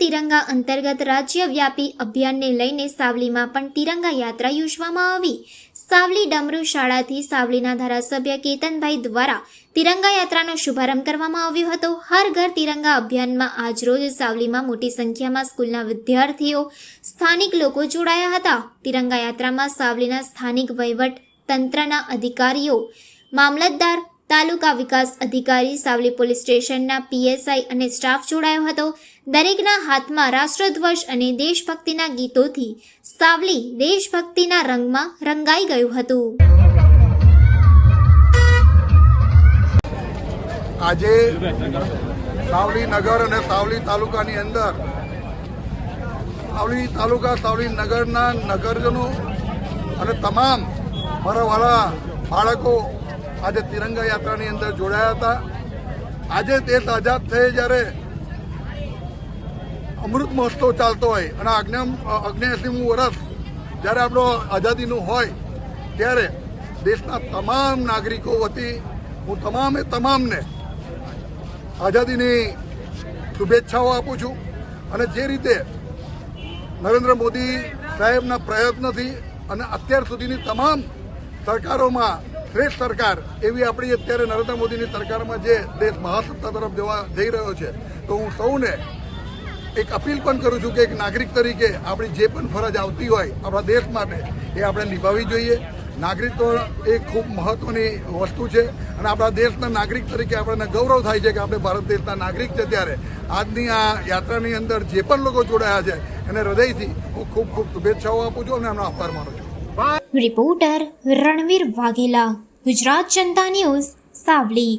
તિરંગા અંતર્ગત રાજ્યવ્યાપી અભિયાનને લઈને સાવલીમાં પણ તિરંગા યાત્રા યોજવામાં આવી. સાવલી ડમરૂ શાળાથી સાવલીના ધારાસભ્ય કેતનભાઈ દ્વારા તિરંગા યાત્રાનો શુભારંભ કરવામાં આવ્યો હતો. હર ઘર તિરંગા અભિયાનમાં આજરોજ સાવલીમાં મોટી સંખ્યામાં સ્કૂલના વિદ્યાર્થીઓ, સ્થાનિક લોકો જોડાયા હતા. તિરંગા યાત્રામાં સાવલીના સ્થાનિક વહીવટ તંત્રના અધિકારીઓ, મામલતદાર, તાલુકા વિકાસ અધિકારી, સાવલી પોલીસ સ્ટેશનના પીએસઆઈ અને સ્ટાફ જોડાયો હતો. દરેકના હાથમાં રાષ્ટ્રધ્વજ અને દેશભક્તિના ગીતોથી સાવલી દેશભક્તિના રંગમાં રંગાઈ ગયું હતું. આજે સાવલી નગર અને સાવલી તાલુકાની અંદર સાવલી તાલુકા, સાવલી નગરના નગરજનો અને તમામ મારા બાળકો આજે તિરંગા યાત્રાની અંદર જોડાયા હતા. આજે દેશ આઝાદ થઈ જ્યારે અમૃત મહોત્સવ ચાલતો હોય અને આજ્ઞા અગ્નેસીમું વર્ષ જ્યારે આપણો આઝાદીનું હોય ત્યારે દેશના તમામ નાગરિકો વતી હું તમામે તમામને આઝાદીની શુભેચ્છાઓ આપું છું. અને જે રીતે નરેન્દ્ર મોદી સાહેબના પ્રયત્નથી અને અત્યાર સુધીની તમામ સરકારોમાં શ્રેષ્ઠ સરકાર એવી આપણી અત્યારે નરેન્દ્ર મોદીની સરકારમાં જે દેશ મહાસત્તા તરફ જવા જઈ રહ્યો છે, તો હું સૌને એક અપીલ પણ કરું છું કે એક નાગરિક તરીકે આપણી જે પણ ફરજ આવતી હોય આપણા દેશ માટે એ આપણે નિભાવવી જોઈએ. નાગરિકત્વ એ ખૂબ મહત્વની વસ્તુ છે અને આપણા દેશના નાગરિક તરીકે આપણને ગૌરવ થાય છે કે આપણે ભારત દેશના નાગરિક છે ત્યારે. આજની આ યાત્રાની અંદર જે પણ લોકો જોડાયા છે એને હૃદયથી હું ખૂબ ખૂબ શુભેચ્છાઓ આપું છું અને એમનો આભાર માનું છું. Reporter Ranveer Vaghela, Gujarat Janta news, Savli.